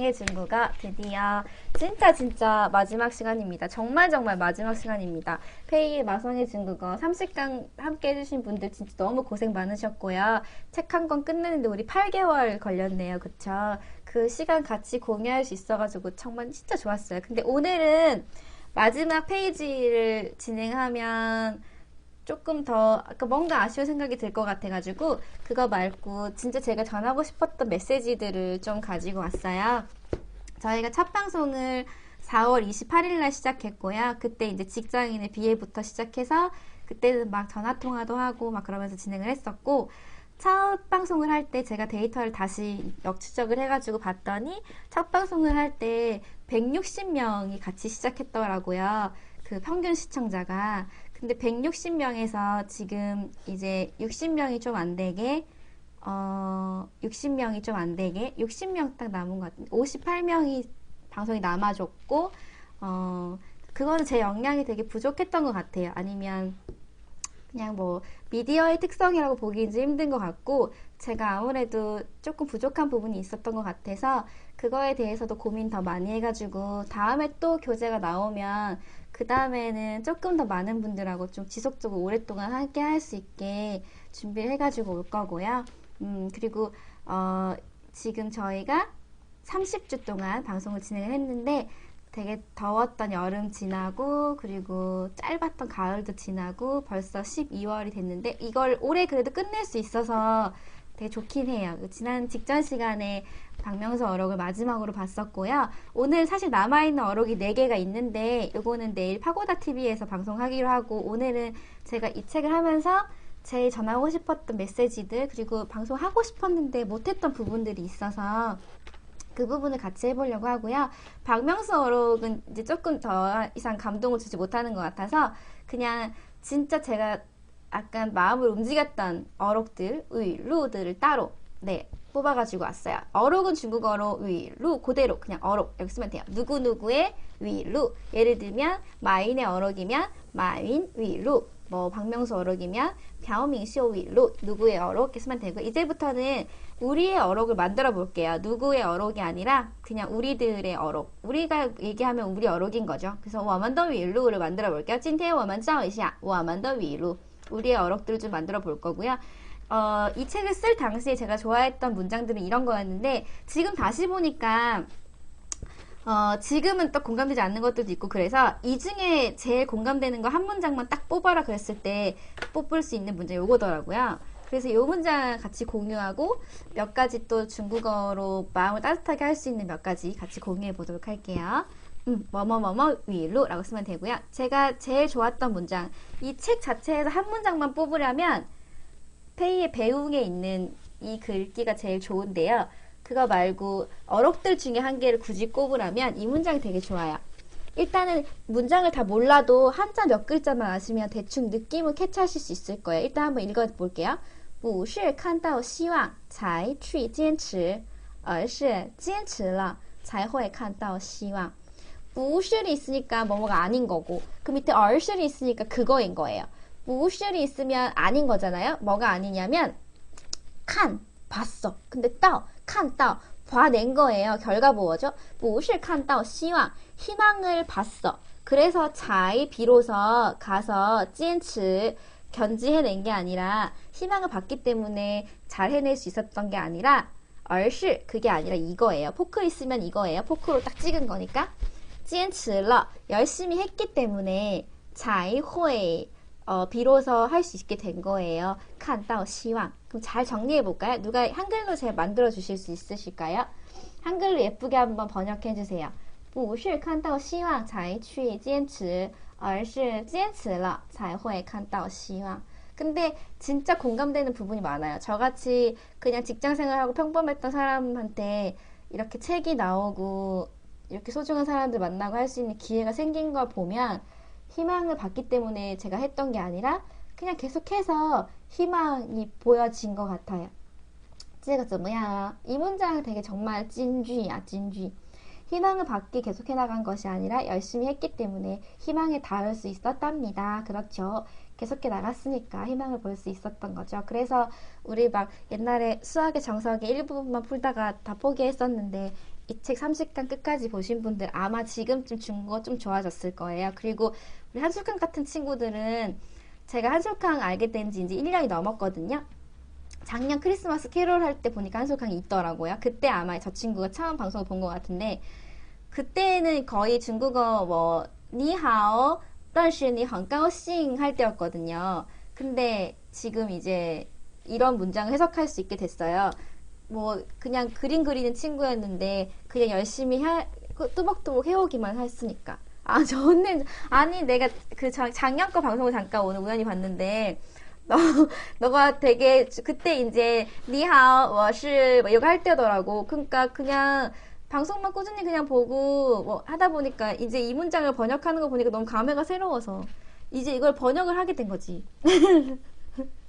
의 친구가 드디어 진짜 진짜 마지막 시간입니다. 정말 정말 마지막 시간입니다. 페이의 마성의 중국어 30강 함께 해주신 분들 진짜 너무 고생 많으셨고요. 책 한 권 끝내는데 우리 8개월 걸렸네요. 그쵸? 그 시간 같이 공유할 수 있어가지고 정말 진짜 좋았어요. 근데 오늘은 마지막 페이지를 진행하면 조금 더 뭔가 아쉬운 생각이 들 것 같아가지고 그거 말고 진짜 제가 전하고 싶었던 메시지들을 좀 가지고 왔어요. 저희가 첫 방송을 4월 28일 날 시작했고요. 그때 이제 직장인의 비애부터 시작해서 그때는 막 전화 통화도 하고 막 그러면서 진행을 했었고 첫 방송을 할 때 제가 데이터를 다시 역추적을 해가지고 봤더니 첫 방송을 할 때 160명이 같이 시작했더라고요. 그 평균 시청자가 근데 160명에서 지금 이제 60명이 좀 안 되게 어 60명이 좀 안 되게 60명 딱 남은 것 같은데 58명이 방송이 남아줬고 어 그거는 제 역량이 되게 부족했던 것 같아요. 아니면 그냥 뭐 미디어의 특성이라고 보기 좀 힘든 것 같고 제가 아무래도 조금 부족한 부분이 있었던 것 같아서 그거에 대해서도 고민 더 많이 해가지고 다음에 또 교재가 나오면 그 다음에는 조금 더 많은 분들하고 좀 지속적으로 오랫동안 함께 할 수 있게 준비를 해가지고 올 거고요. 음, 그리고, 어, 지금 저희가 30주 동안 방송을 진행을 했는데 되게 더웠던 여름 지나고 그리고 짧았던 가을도 지나고 벌써 12월이 됐는데 이걸 올해 그래도 끝낼 수 있어서 되게 좋긴 해요. 그 지난 직전 시간에 박명수 어록을 마지막으로 봤었고요. 오늘 사실 남아있는 어록이 4개가 있는데 이거는 내일 파고다 TV에서 방송하기로 하고 오늘은 제가 이 책을 하면서 제일 전하고 싶었던 메시지들 그리고 방송하고 싶었는데 못했던 부분들이 있어서 그 부분을 같이 해보려고 하고요. 박명수 어록은 이제 조금 더 이상 감동을 주지 못하는 것 같아서 그냥 진짜 제가 약간 마음을 움직였던 어록들, 의, 루들을 따로 네 뽑아가지고 왔어요. 어록은 중국어로 위, 루 그대로 그냥 어록 이렇게 쓰면 돼요. 누구누구의 위, 루 예를 들면 마인의 어록이면 마인 위, 루뭐 박명수 어록이면 벼밍쇼 위, 루 누구의 어록 이렇게 쓰면 되고 이제부터는 우리의 어록을 만들어 볼게요. 누구의 어록이 아니라 그냥 우리들의 어록. 우리가 얘기하면 우리 어록인 거죠. 그래서 워먼더 위루를 만들어 볼게요. 찐태의 워만짱 이시야 워만더 위루 우리의 어록들을 좀 만들어 볼 거고요. 어, 이 책을 쓸 당시에 제가 좋아했던 문장들은 이런 거였는데 지금 다시 보니까 어, 지금은 또 공감되지 않는 것들도 있고 그래서 이 중에 제일 공감되는 거 한 문장만 딱 뽑아라 그랬을 때 뽑을 수 있는 문장이 요거더라고요. 그래서 이 문장 같이 공유하고 몇 가지 또 중국어로 마음을 따뜻하게 할 수 있는 몇 가지 같이 공유해 보도록 할게요. 음, 뭐뭐뭐뭐 위로라고 쓰면 되고요. 제가 제일 좋았던 문장 이 책 자체에서 한 문장만 뽑으려면 페이의 배웅에 있는 이 글귀가 제일 좋은데요. 그거 말고 어록들 중에 한 개를 굳이 꼽으라면 이 문장이 되게 좋아요. 일단은 문장을 다 몰라도 한자 몇 글자만 아시면 대충 느낌을 캐치하실 수 있을 거예요. 일단 한번 읽어볼게요. 不是看到希望才去坚持而是坚持了才会看到希望 무실이 있으니까 뭐뭐가 아닌 거고 그 밑에 얼실이 있으니까 그거인 거예요. 무실이 있으면 아닌 거잖아요. 뭐가 아니냐면 칸 봤어. 근데 떠 칸떠 봐낸 거예요. 결과 보어죠. 무실 칸떠 시황 희망을 봤어. 그래서 자이 비로소 가서 찐츠 견지해낸 게 아니라 희망을 봤기 때문에 잘 해낼 수 있었던 게 아니라 얼실 그게 아니라 이거예요. 포크 있으면 이거예요. 포크로 딱 찍은 거니까. 坚持了 열심히 했기 때문에 才会 어, 비로소 할 수 있게 된 거예요. 看到希望. 그럼 잘 정리해 볼까요? 누가 한글로 잘 만들어 주실 수 있으실까요? 한글로 예쁘게 한번 번역해 주세요. 不是看到希望才去坚持而是坚持了才会看到希望 근데 진짜 공감되는 부분이 많아요. 저같이 그냥 직장 생활하고 평범했던 사람한테 이렇게 책이 나오고 이렇게 소중한 사람들 만나고 할 수 있는 기회가 생긴 걸 보면 희망을 받기 때문에 제가 했던 게 아니라 그냥 계속해서 희망이 보여진 것 같아요. 这个怎么样啊?이 문장은 되게 정말 찐쥐야, 찐쥐. 희망을 받기 계속해 나간 것이 아니라 열심히 했기 때문에 희망에 닿을 수 있었답니다. 그렇죠. 계속해 나갔으니까 희망을 볼 수 있었던 거죠. 그래서 우리 막 옛날에 수학의 정석의 일부분만 풀다가 다 포기했었는데 이 책 30강 끝까지 보신 분들 아마 지금쯤 중국어 좀 좋아졌을 거예요. 그리고 우리 한솔강 같은 친구들은 제가 한솔강 알게 된 지 이제 1년이 넘었거든요. 작년 크리스마스 캐롤 할 때 보니까 한솔강이 있더라고요. 그때 아마 저 친구가 처음 방송을 본 것 같은데 그때는 거의 중국어 뭐 니하오, 런시니 헝가오싱 할 때였거든요. 근데 지금 이제 이런 문장을 해석할 수 있게 됐어요. 뭐 그냥 그림 그리는 친구였는데 그냥 열심히 해, 그 뚜벅뚜벅 해오기만 했으니까. 아 저는 아니 내가 그 작, 작년 거 방송을 잠깐 오늘 우연히 봤는데 너 너가 되게 그때 이제 니하오 워시 뭐 이거 할 때더라고. 그러니까 그냥 방송만 꾸준히 그냥 보고 뭐 하다 보니까 이제 이 문장을 번역하는 거 보니까 너무 감회가 새로워서 이제 이걸 번역을 하게 된 거지.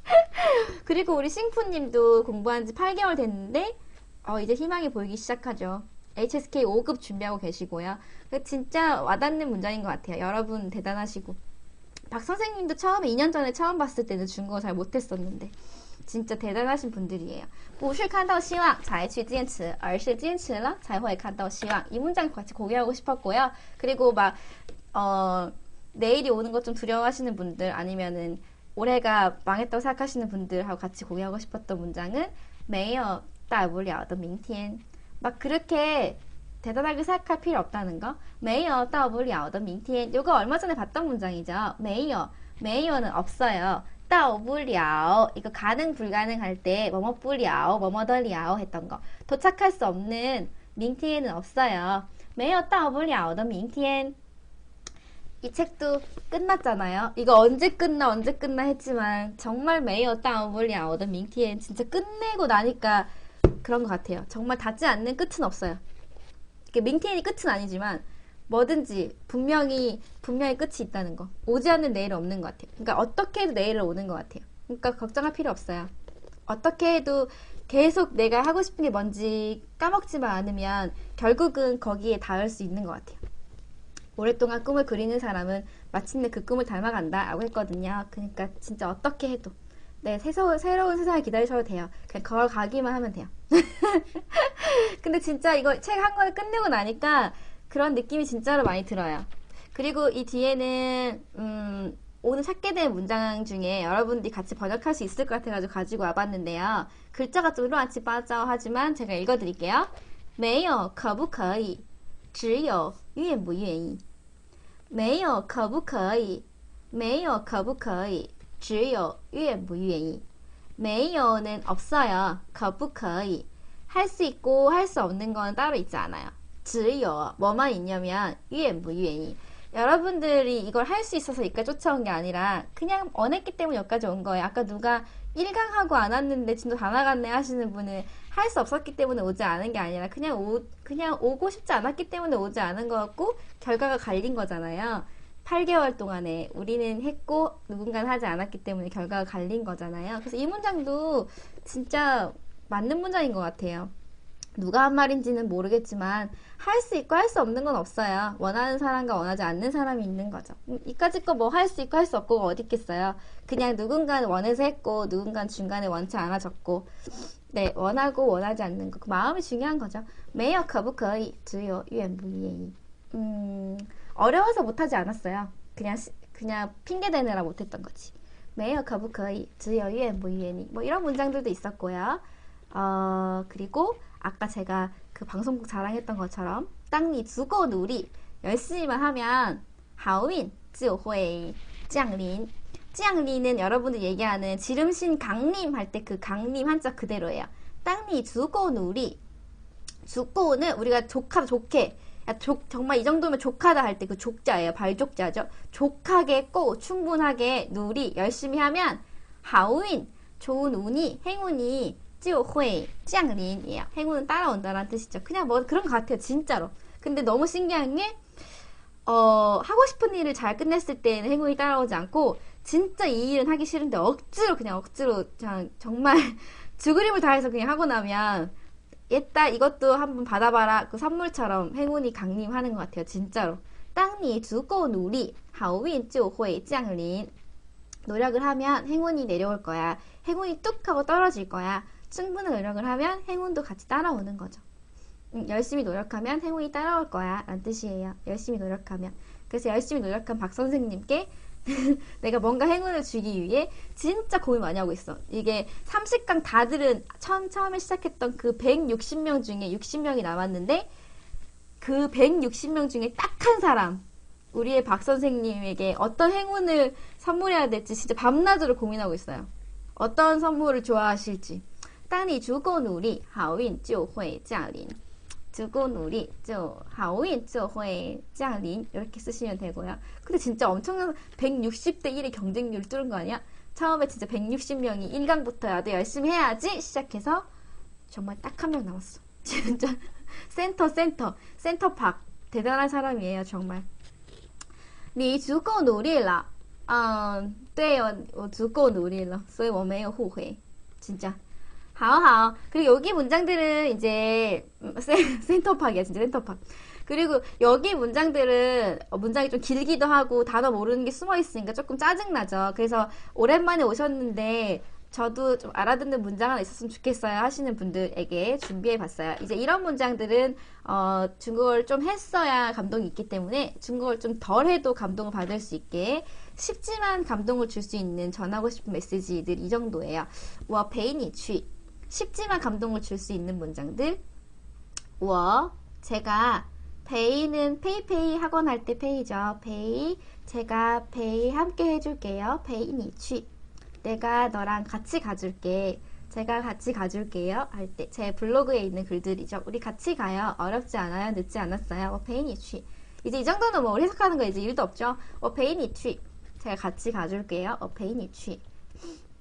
그리고 우리 싱푸님도 공부한 지 8개월 됐는데 어, 이제 희망이 보이기 시작하죠. HSK 5급 준비하고 계시고요. 진짜 와닿는 문장인 것 같아요. 여러분 대단하시고. 박 선생님도 처음에 2년 전에 처음 봤을 때는 중국어 잘 못했었는데 진짜 대단하신 분들이에요. 不是看到希望才去坚持而是坚持了才会看到希望이 문장 같이 공유하고 싶었고요. 그리고 막 어, 내일이 오는 것 좀 두려워하시는 분들 아니면은 올해가 망했다고 생각하시는 분들하고 같이 공유하고 싶었던 문장은 没有大不了的明天막 그렇게 대단하게 생각할 필요 없다는 거. 没有大不了的明天. 요거 얼마 전에 봤던 문장이죠. 没有. 没有는 없어요. 到不了 이거 가능 불가능할 때 뭐뭐 뿌려 뭐뭐 덜려 했던 거. 도착할 수 없는 明天은 없어요. 没有到不了的明天. 이 책도 끝났잖아요. 이거 언제 끝나 언제 끝나 했지만 정말 매여 따오블리아오더 민티엔 진짜 끝내고 나니까 그런 것 같아요. 정말 닿지 않는 끝은 없어요. 민티엔이 끝은 아니지만 뭐든지 분명히 분명히 끝이 있다는 거. 오지 않는 내일은 없는 것 같아요. 그러니까 어떻게 해도 내일은 오는 것 같아요. 그러니까 걱정할 필요 없어요. 어떻게 해도 계속 내가 하고 싶은 게 뭔지 까먹지만 않으면 결국은 거기에 닿을 수 있는 것 같아요. 오랫동안 꿈을 그리는 사람은 마침내 그 꿈을 닮아간다라고 했거든요. 그러니까 진짜 어떻게 해도 네 새로, 새로운 세상을 기다리셔도 돼요. 그냥 걸어가기만 하면 돼요. 근데 진짜 이거 책 한 권을 끝내고 나니까 그런 느낌이 진짜로 많이 들어요. 그리고 이 뒤에는 음, 오늘 찾게 된 문장 중에 여러분들이 같이 번역할 수 있을 것 같아가지고 가지고 와봤는데요. 글자가 좀乱七 빠져 하지만 제가 읽어드릴게요. 没有可不可以只有愿不愿意 没有可不可以，没有可不可以，只有愿不愿意。没有는없어요可不可以할 수 있고 할 수 없는 건 따로 있지 않아요. 只有 뭐만 있냐면 愿不愿意. 여러분들이 이걸 할 수 있어서 여기까지 쫓아온 게 아니라 그냥 원했기 때문에 여기까지 온 거예요. 아까 누가 1강하고 안 왔는데 진도 다 나갔네 하시는 분은 할 수 없었기 때문에 오지 않은 게 아니라 그냥 오, 그냥 오고 싶지 않았기 때문에 오지 않은 거였고 결과가 갈린 거잖아요. 8개월 동안에 우리는 했고 누군가는 하지 않았기 때문에 결과가 갈린 거잖아요. 그래서 이 문장도 진짜 맞는 문장인 것 같아요. 누가 한 말인지는 모르겠지만 할 수 있고 할 수 없는 건 없어요. 원하는 사람과 원하지 않는 사람이 있는 거죠. 음, 이까짓 거 뭐 할 수 있고 할 수 없고 어디 있겠어요. 그냥 누군가는 원해서 했고 누군가는 중간에 원치 않아졌고 네 원하고 원하지 않는 거 그 마음이 중요한 거죠. 매여 거부거의 주요 유엔부이에이 음 어려워서 못하지 않았어요. 그냥 그냥 핑계 대느라 못했던 거지. 매여 거부거의 주요 유엔부이에니 뭐 이런 문장들도 있었고요. 어, 그리고 아까 제가 그 방송국 자랑했던 것처럼 땅이 주거 놀이 열심히만 하면 하윈 지오회 짱린 짱린은 여러분들 얘기하는 지름신 강림 할 때 그 강림 한자 그대로예요. 땅이 주거 놀이 주고는 우리가 조카 좋게 야, 조, 정말 이 정도면 조카다 할 때 그 족자예요. 발족자죠. 족하게 꼬 충분하게 누리 열심히 하면 하윈 좋은 운이 행운이 찌오회, 짱린이에요. 행운은 따라온다라는 뜻이죠. 그냥 뭐 그런 것 같아요. 진짜로. 근데 너무 신기한 게 어, 하고 싶은 일을 잘 끝냈을 때는 행운이 따라오지 않고 진짜 이 일은 하기 싫은데 억지로 그냥 억지로 그냥 정말 죽으림을 다해서 그냥 하고 나면 옛다 이것도 한번 받아봐라 그 선물처럼 행운이 강림하는 것 같아요 진짜로 땅이 두꺼운 우리 하오윈 쯔오호이 짱린 노력을 하면 행운이 내려올 거야 행운이 뚝 하고 떨어질 거야 충분한 노력을 하면 행운도 같이 따라오는 거죠. 음, 열심히 노력하면 행운이 따라올 거야. 라는 뜻이에요. 열심히 노력하면. 그래서 열심히 노력한 박 선생님께 내가 뭔가 행운을 주기 위해 진짜 고민 많이 하고 있어. 이게 30강 다 들은 처음, 처음에 시작했던 그 160명 중에 60명이 남았는데 그 160명 중에 딱 한 사람, 우리의 박 선생님에게 어떤 행운을 선물해야 될지 진짜 밤낮으로 고민하고 있어요. 어떤 선물을 좋아하실지. 当你足够努力，好运就会降临。足够努力就好运就会降临 이렇게 쓰시면 되고요. 근데 진짜 엄청난 160대 1의 경쟁률을 뚫은 거 아니야? 처음에 진짜 160명이 1강부터 야도 열심히 해야지 시작해서 정말 딱 한 명 남았어. 진짜 센터 센터 센터팍 대단한 사람이에요 정말. 你足够努力了，嗯，对我我足够努力了，所以我没有后悔， 진짜. 하오하오. 그리고 여기 문장들은 이제 음, 센터팍이야, 진짜 센터팍. 그리고 여기 문장들은 어, 문장이 좀 길기도 하고 단어 모르는 게 숨어 있으니까 조금 짜증나죠. 그래서 오랜만에 오셨는데 저도 좀 알아듣는 문장 하나 있었으면 좋겠어요 하시는 분들에게 준비해 봤어요. 이제 이런 문장들은 어, 중국어를 좀 했어야 감동이 있기 때문에 중국어를 좀 덜 해도 감동을 받을 수 있게 쉽지만 감동을 줄 수 있는 전하고 싶은 메시지들 이 정도예요. 와 베이니 취 쉽지만 감동을 줄 수 있는 문장들. 我 제가 페이는 페이페이 학원 할 때 페이죠. 페이 제가 페이 함께 해줄게요. 페이니 취 내가 너랑 같이 가줄게. 제가 같이 가줄게요. 할 때 제 블로그에 있는 글들이죠. 우리 같이 가요. 어렵지 않아요. 늦지 않았어요. 어, 페이니 취 이제 이 정도는 뭐 해석하는 거 이제 일도 없죠. 어, 페이니 취 제가 같이 가줄게요. 어, 페이니 취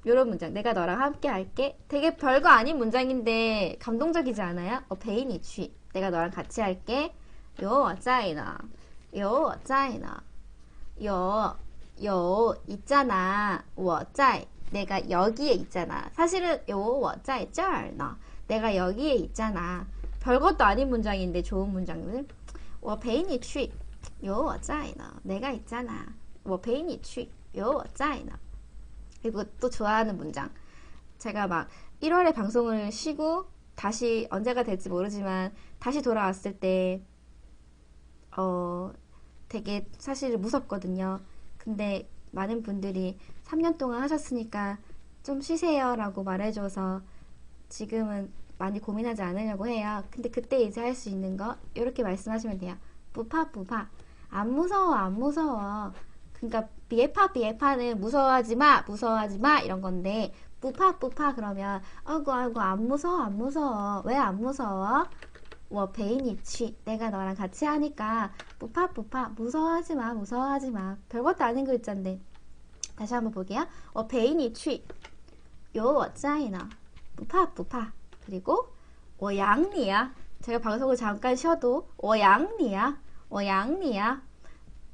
이런 문장. 내가 너랑 함께 할게. 되게 별거 아닌 문장인데 감동적이지 않아요? 어, 베인이 취. 내가 너랑 같이 할게. 요, 짜이나. 요, 짜이나. 요, 요, 있잖아. 워, 짜이. 내가 여기에 있잖아. 사실은 요, 워, 짜이, 쩔나. 내가 여기에 있잖아. 별것도 아닌 문장인데 좋은 문장들. 워, 베인이 취. 요, 짜이나. 내가 있잖아. 워, 베인이 취. 요, 짜이나. 그리고 또 좋아하는 문장. 제가 막 1월에 방송을 쉬고 다시 언제가 될지 모르지만 다시 돌아왔을 때, 어, 되게 사실 무섭거든요. 근데 많은 분들이 3년 동안 하셨으니까 좀 쉬세요 라고 말해줘서 지금은 많이 고민하지 않으려고 해요. 근데 그때 이제 할 수 있는 거, 이렇게 말씀하시면 돼요. 부파, 부파. 안 무서워, 안 무서워. 그러니까 비에파 비에파는 무서워하지 마 무서워하지 마 이런 건데 뿌파 뿌파 그러면 아이고 아이고 안 무서워 안 무서워. 왜 안 무서워? 워 베인이 취 내가 너랑 같이 하니까 뿌파 뿌파 무서워하지 마 무서워하지 마. 별것도 아닌 글자인데 다시 한번 볼게요. 워 베인이 취요 워짜이너. 뿌파 뿌파. 그리고 워 양리야. 제가 방송을 잠깐 쉬어도 워 양리야. 워 양리야.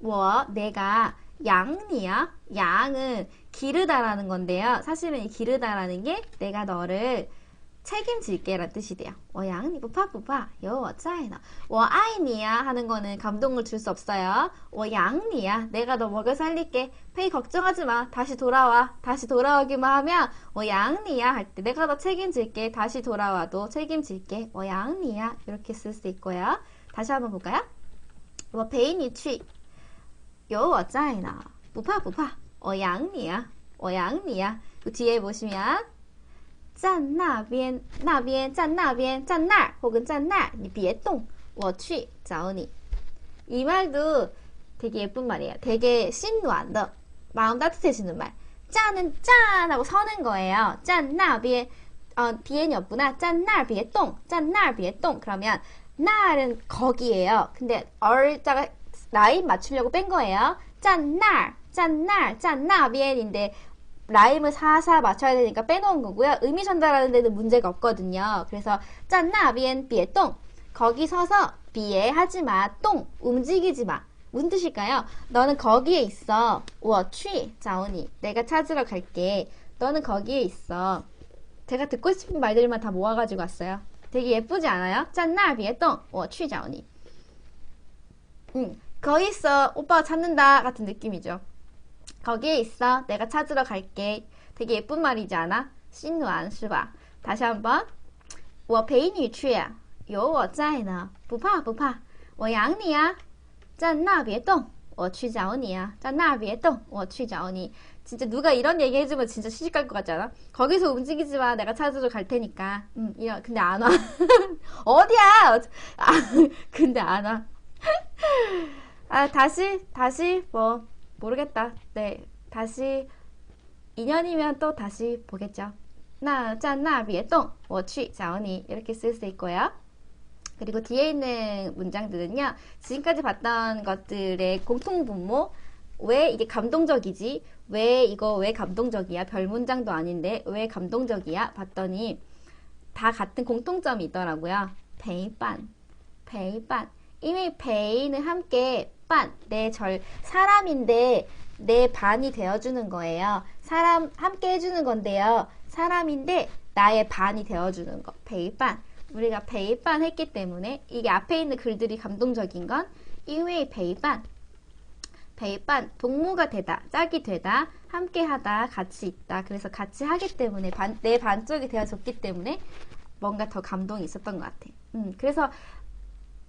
워 내가 양이야. 양은 기르다라는 건데요. 사실은 이 기르다라는 게 내가 너를 책임질게라는 뜻이 돼요. 我养你不怕不怕有我在呢.我爱你야 하는 거는 감동을 줄 수 없어요. 我养你야. 내가 너 먹여 살릴게. 페이 걱정하지 마. 다시 돌아와. 다시 돌아오기만 하면 我养你야 할 때 내가 너 책임질게. 다시 돌아와도 책임질게. 我养你야 이렇게 쓸 수 있고요. 다시 한번 볼까요? 我陪你去 有我在呢，不怕不怕，我养你啊，我养你啊。그 뒤에 보시면 站那边，那边站那边，站那儿혹은 站那儿，你别动，我去找你。이 말도 되게 예쁜 말이에요. 되게 신노한다. 마음 따뜻해지는 말. 짠은 짠 하고 서는 거예요. 짠 나비에 어, 비엔이 없구나. 짠날 비에 똥. 짠날 비에 똥. 그러면 날은 거기에요. 근데 얼자가 라임 맞추려고 뺀 거예요. 짠날, 짠날, 짠나비엔인데 라임을 사사 맞춰야 되니까 빼놓은 거고요. 의미 전달하는 데는 문제가 없거든요. 그래서 짠나비엔 비에똥 거기 서서 비에 하지마 똥 움직이지마 무슨 뜻일까요? 너는 거기에 있어. 워취 자오니 내가 찾으러 갈게. 너는 거기에 있어. 제가 듣고 싶은 말들만 다 모아가지고 왔어요. 되게 예쁘지 않아요? 짠나 비에 똥 워취 자오니 응. 거기 있어. 오빠가 찾는다. 같은 느낌이죠. 거기에 있어. 내가 찾으러 갈게. 되게 예쁜 말이지 않아? 신누안, 是吧? 다시 한번. 我陪你去. 有我在呢，不怕不怕，我养你啊。在那别动，我去找你啊. 在那别动, 我去找你. 진짜 누가 이런 얘기 해주면 진짜 시집갈 것 같지 않아? 거기서 움직이지 마. 내가 찾으러 갈 테니까. 음, 이런, 근데 안 와. 어디야? 아, 근데 안 와. 아, 다시, 다시, 뭐, 모르겠다. 네. 다시, 2년이면 또 다시 보겠죠. 나, 짠, 나, 위에 똥, 워취, 뭐, 자오니. 이렇게 쓸 수 있고요. 그리고 뒤에 있는 문장들은요. 지금까지 봤던 것들의 공통분모, 왜 이게 감동적이지? 왜 이거 왜 감동적이야? 별 문장도 아닌데 왜 감동적이야? 봤더니 다 같은 공통점이 있더라고요. 배반, 배반. 이미 베이는 함께 반, 내 절, 사람인데 내 반이 되어주는 거예요. 사람 함께 해주는 건데요. 사람인데 나의 반이 되어주는 거. 베이반. 우리가 베이반 했기 때문에 이게 앞에 있는 글들이 감동적인 건 이외의 베이반. 베이반 동무가 되다, 짝이 되다, 함께 하다, 같이 있다. 그래서 같이 하기 때문에 반, 내 반쪽이 되어줬기 때문에 뭔가 더 감동이 있었던 것 같아. 음, 그래서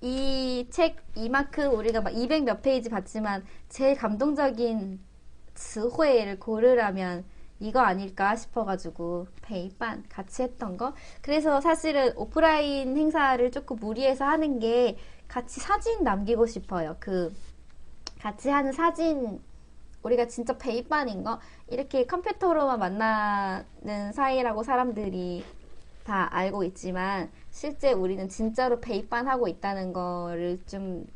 이 책 이만큼 우리가 막 200 몇 페이지 봤지만 제일 감동적인词汇를 고르라면 이거 아닐까 싶어가지고 베이반 같이 했던 거. 그래서 사실은 오프라인 행사를 조금 무리해서 하는 게 같이 사진 남기고 싶어요. 그 같이 하는 사진 우리가 진짜 베이반인 거 이렇게 컴퓨터로만 만나는 사이라고 사람들이 다 알고 있지만 실제 우리는 진짜로 베이반 하고 있다는 거를 좀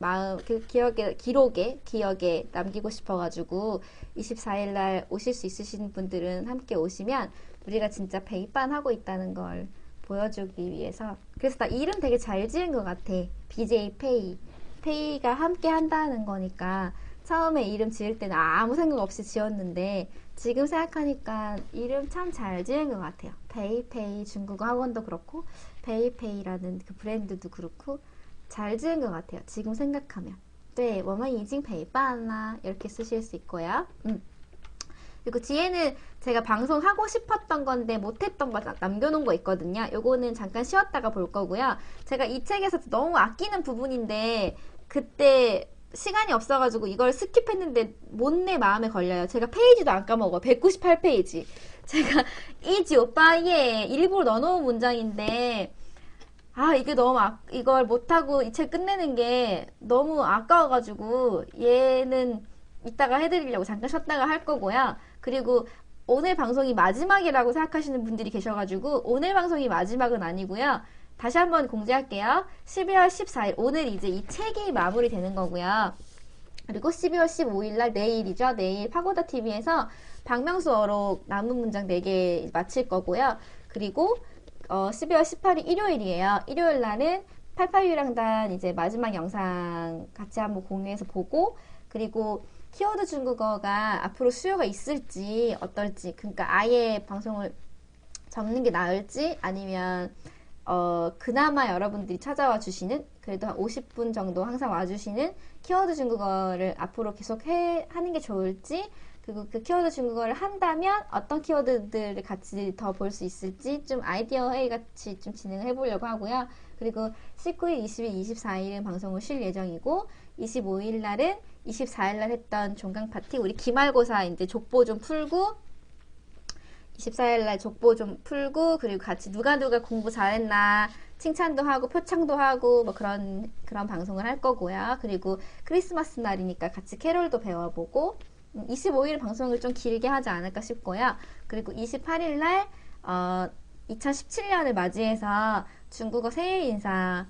마음 그 기억에 기록에 기억에 남기고 싶어가지고 24일 날 오실 수 있으신 분들은 함께 오시면 우리가 진짜 베이반 하고 있다는 걸 보여주기 위해서 그래서 나 이름 되게 잘 지은 것 같아. BJ 페이. 페이가 함께 한다는 거니까 처음에 이름 지을 때는 아무 생각 없이 지었는데 지금 생각하니까 이름 참 잘 지은 것 같아요. 페이페이 중국어 학원도 그렇고 페이페이라는 그 브랜드도 그렇고 잘 지은 것 같아요. 지금 생각하면. 네, 我们已经陪伴啦 이렇게 쓰실 수 있고요. 음. 그리고 뒤에는 제가 방송하고 싶었던 건데 못했던 거 남겨놓은 거 있거든요. 요거는 잠깐 쉬었다가 볼 거고요. 제가 이 책에서 너무 아끼는 부분인데 그때 시간이 없어가지고 이걸 스킵했는데 못내 마음에 걸려요. 제가 페이지도 안 까먹어. 198페이지. 제가 이지 오빠에 일부러 넣어놓은 문장인데 아 이게 너무 아, 이걸 못하고 이 책 끝내는 게 너무 아까워가지고 얘는 이따가 해드리려고 잠깐 쉬었다가 할 거고요. 그리고 오늘 방송이 마지막이라고 생각하시는 분들이 계셔가지고 오늘 방송이 마지막은 아니고요. 다시 한번 공지할게요. 12월 14일 오늘 이제 이 책이 마무리되는 거고요. 그리고 12월 15일 날 내일이죠. 내일 파고다 TV에서 박명수어로 남은 문장 4개 마칠 거고요. 그리고 어, 12월 18일 일요일이에요. 일요일 날은 88유랑단 이제 마지막 영상 같이 한번 공유해서 보고 그리고 키워드 중국어가 앞으로 수요가 있을지 어떨지 그러니까 아예 방송을 접는 게 나을지 아니면 어, 그나마 여러분들이 찾아와 주시는 그래도 한 50분 정도 항상 와주시는 키워드 중국어를 앞으로 계속 해, 하는 게 좋을지 그리고 그 키워드 중국어를 한다면 어떤 키워드들을 같이 더 볼 수 있을지 좀 아이디어 회의 같이 좀 진행을 해보려고 하고요. 그리고 19일, 20일, 24일은 방송을 쉴 예정이고 25일 날은 24일 날 했던 종강 파티 우리 기말고사 이제 족보 좀 풀고 24일 날 족보 좀 풀고 그리고 같이 누가 누가 공부 잘했나 칭찬도 하고 표창도 하고 뭐 그런 그런 방송을 할 거고요. 그리고 크리스마스 날이니까 같이 캐롤도 배워보고 25일 음, 방송을 좀 길게 하지 않을까 싶고요. 그리고 28일 날 어, 2017년을 맞이해서 중국어 새해 인사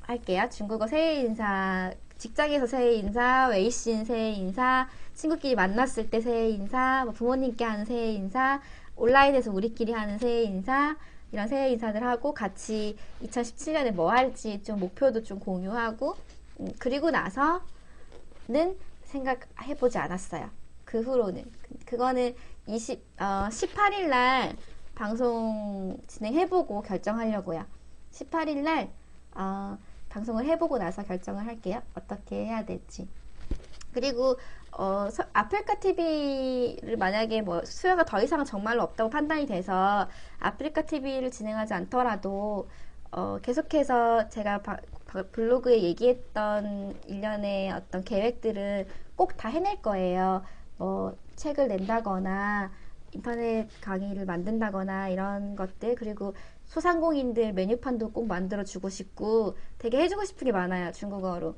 할게요. 중국어 새해 인사 직장에서 새해 인사, 웨이신 새해 인사, 친구끼리 만났을 때 새해 인사, 뭐 부모님께 하는 새해 인사, 온라인에서 우리끼리 하는 새해 인사 이런 새해 인사들 하고 같이 2017년에 뭐 할지 좀 목표도 좀 공유하고 음, 그리고 나서는 생각해보지 않았어요. 그 후로는 그거는 20 어, 18일 날 방송 진행해보고 결정하려고요. 18일 날 어, 방송을 해보고 나서 결정을 할게요. 어떻게 해야 될지. 그리고 어, 아프리카 TV를 만약에 뭐 수요가 더 이상 정말로 없다고 판단이 돼서 아프리카 TV를 진행하지 않더라도 어, 계속해서 제가 바- 바- 블로그에 얘기했던 일련의 어떤 계획들을 꼭다 해낼 거예요. 뭐 책을 낸다거나 인터넷 강의를 만든다거나 이런 것들 그리고 소상공인들 메뉴판도 꼭 만들어 주고 싶고 되게 해주고 싶은 게 많아요 중국어로.